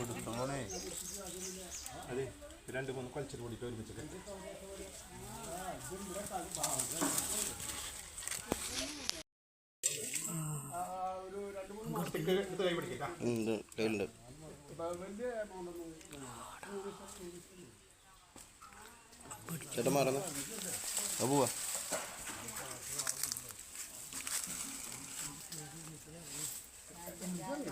കൊടുത്തോണേ. അതെ രണ്ട് മൂന്ന് കൊലച്ചിട്ട് കൂടിയിട്ട് ഒരുമിച്ചിട്ട്. എടുത്ത് കൈ പിടിക്കാം ഉണ്ട് കയ്യിലുണ്ട് ചേട്ടൻ മാറുന്നു. ആ പോവാ. വേണ്ട വേണ്ട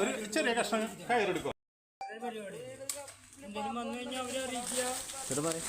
ഒരു ചെറിയ കഷ്ണം കയറെടുക്കുക എന്തെങ്കിലും വന്നു കഴിഞ്ഞാൽ അവരെ അറിയിക്കുക ചേട്ടൻ മാറി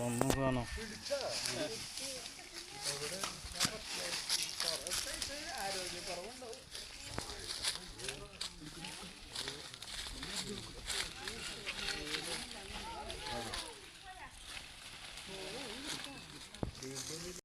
ഒന്ന് കാണോ the ability